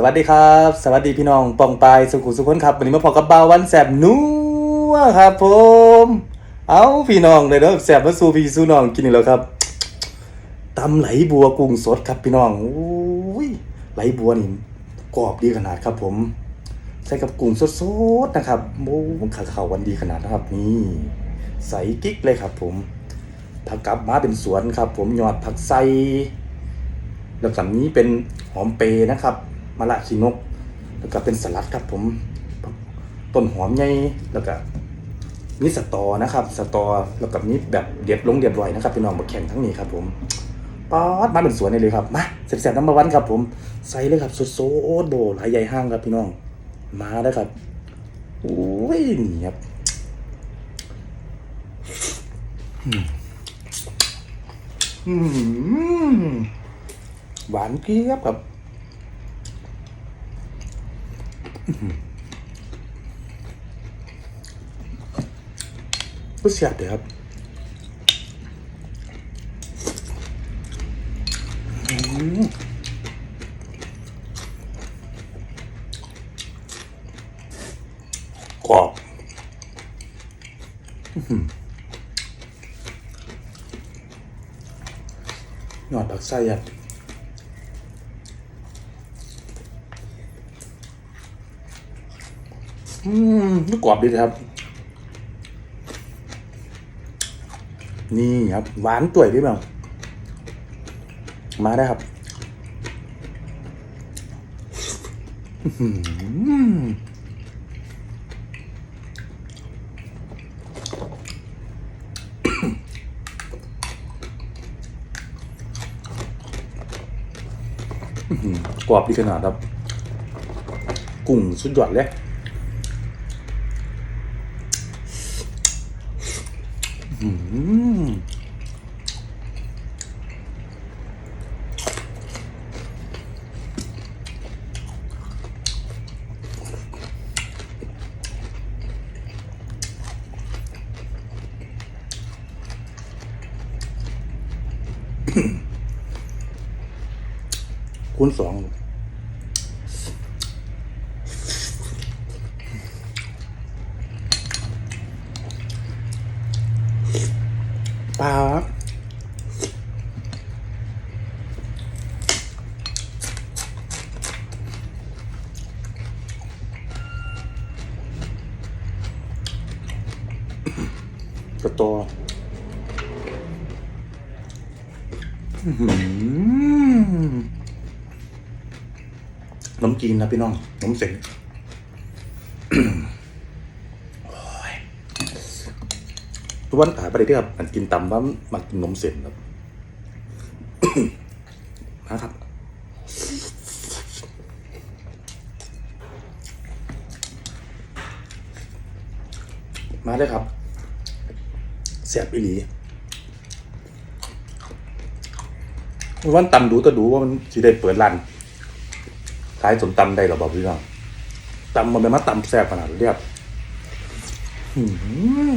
สวัสดีครับ สวัสดีพี่น้องปองปายสุขุสุขนครับวันนี้มาพอกับบ่าววันแสบนัวครับผม เอาพี่น้องเลยเด้อแสบมาสู่พี่สู่น้องกินอีกแล้วครับตำไหลบัวกุ้งสดครับพี่น้องโอ้ยไหลบัวนี่กรอบดีขนาดครับผม ใส่กับกุ้งสดๆนะครับโอ้ขาเขาวันดีขนาดนะครับนี่ใส่กิ๊กเลยครับ ผมผักกับมาเป็นสวนครับ ผมยอดผักไซแล้วก็นี้เป็นหอมเปรย์นะครับ มะละขีนก แล้วก็เป็นสลัดครับผมต้นหอมใหญ่แล้วก็นี่สตอนะครับ สตอแล้วก็นี่แบบเดียบลงเดียบรอยนะครับพี่น้องมาแข่งทั้งนี้ครับผมป๊อดมาเป็นสวนเลยครับมาเสร็จๆน้ำมาวันครับ ผมใส่เลยครับสดโซดโบหลายใหญ่ห้างครับพี่น้อง มาแล้วครับโอ้ยนี่ครับอืมอืมหวานเกี๊ยบครับ อื้อหือรู้สึกเลยครับอืมกรอบอื้อหือยอดผักไส้อะ อืมนี่กรอบดีครับ นี่ครับ หวานต่วยพี่บ้ามาได้ครับกรอบดีขนาดครับ กุ้งสุดยอดเลย อืม คูณสอง ปลากระตออื้อหือน้ำจีนนะพี่น้องน้ำเสงโอ้ย ทุกวันขายไปได้ที่ครับมันกินตำว่ามันกินนมเส้นครับนะครับมาเลยครับแสบอีหลีวันตำดูแต่ดูว่ามันสิได้เปิดร้านขายสมตำได้หรอบอกพี่น้องตำมันเป็นมาตำแซ่บขนาดเรียบหืม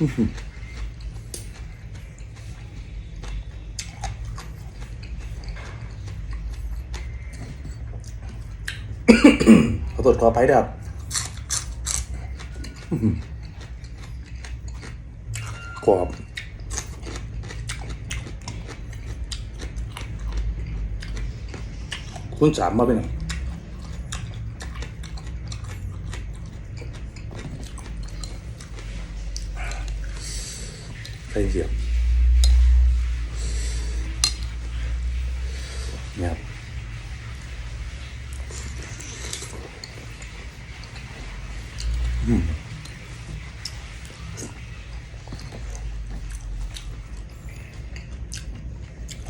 ขอตรวจขอไปดับอื้อหือกรอบคุณสามมาเป็นไง ใครเสียบเนี่ยอืม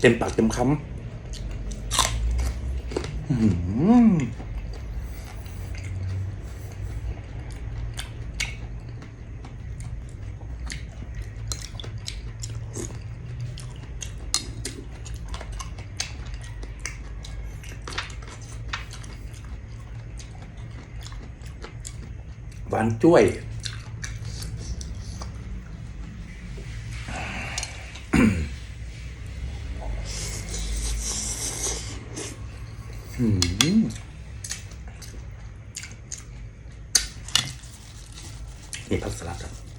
เต็มปากเต็มคำอืม หวานจ้วย อืมนี่ผักสลัดครับ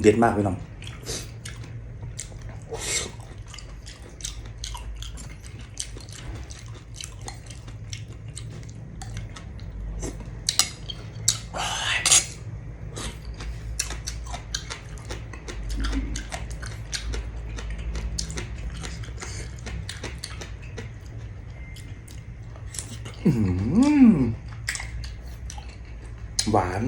เด็ดมากพี่น้องหวาน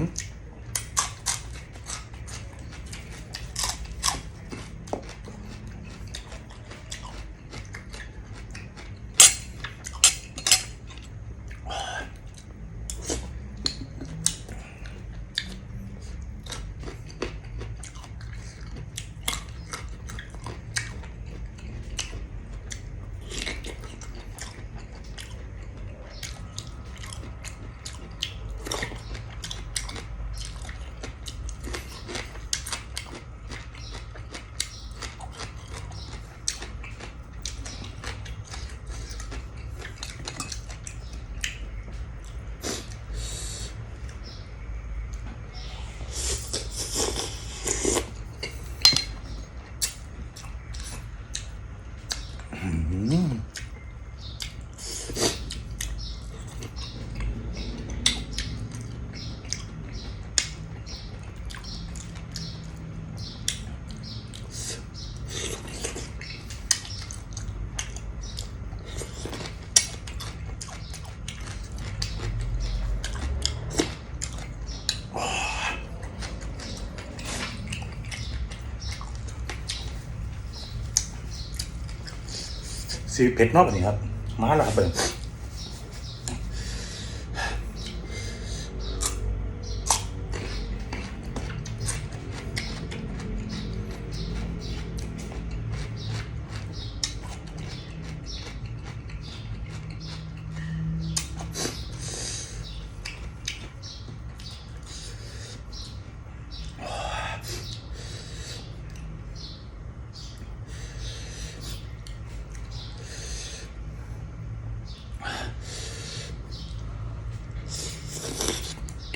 ซีเผ็ดนอกแบบนี้ครับ มาแล้วครับเปิด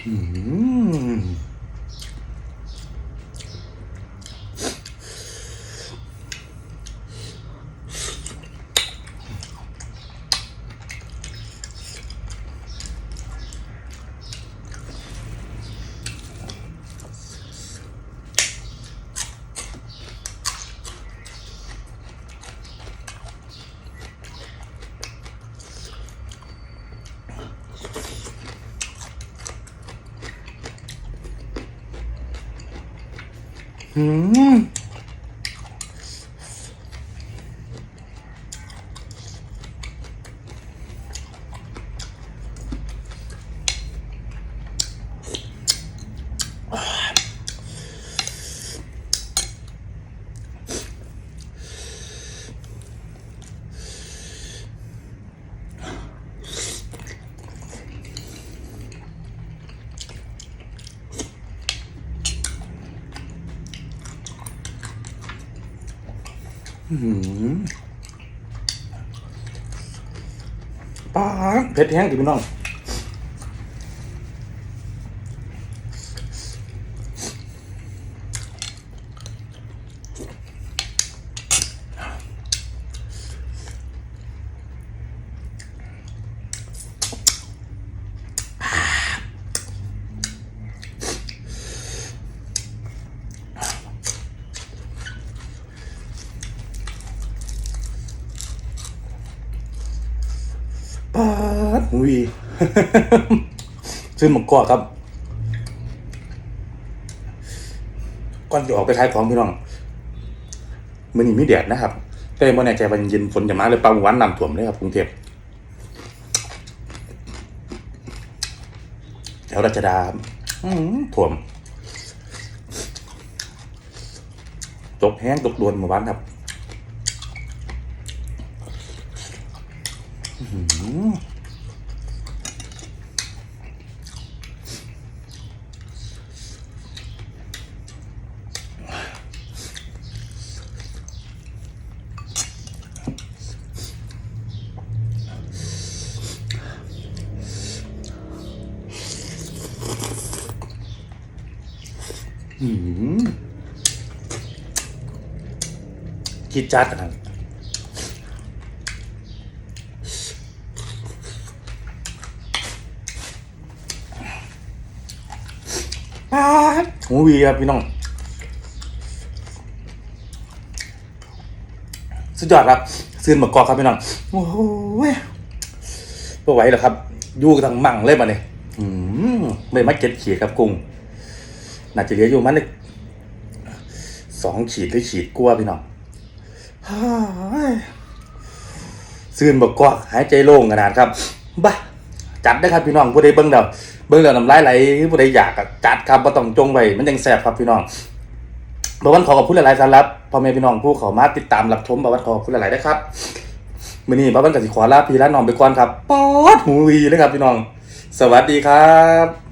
อืม อื ป้าเผ็ดแห้งดิพี่น้อง ปาดหุยซื้อหมกกอกครับ ก่อนจะออกไปขายของพี่น้องมันนี่มีแดดนะครับ แต่เมื่อแน่ใจวันเย็นฝนจะมาเลยปลาหมู่หวานน้ำท่วมเลยครับกรุงเทพแถวรัชดาอืมท่วม ตกแห้งตกโดวนหมู่บ้านครับ อื้อหืออื้อหือ คิดจัดนะครับ ป๊าดหูวีครับพี่น้อง สุดยอดครับ ซื้อมากอกครับพี่น้อง โอ้โหไม่ไหวแล้วครับ อยู่ทางมั่งเลยมาเนี่ยอืมไม่มาเก็ตขีดครับกุ้งน่าจะเหลืออยู่มันเลยสองขีดหรือขีดกลัวพี่น้องซื้อมากอกหายใจโล่งขนาดครับบ้า จัดได้ครับพี่น้องผู้ใดเบิ้งเดาเบิ้งเดาน้ำลายไหลผู้ใดอยากจัดครับมาต้องจงไว้มันยังแสบครับพี่น้องบวันขอขอบคุณหลายๆสำหรับพ่อแม่พี่น้องผู้เขามาติดตามรับชมบวันขอขอบคุณหลายๆนะครับมื่อนี้บวันกับสิขอลาพี่และน้องไปก่อนครับ ป๊อดหูวีเลยครับพี่น้อง สวัสดีครับ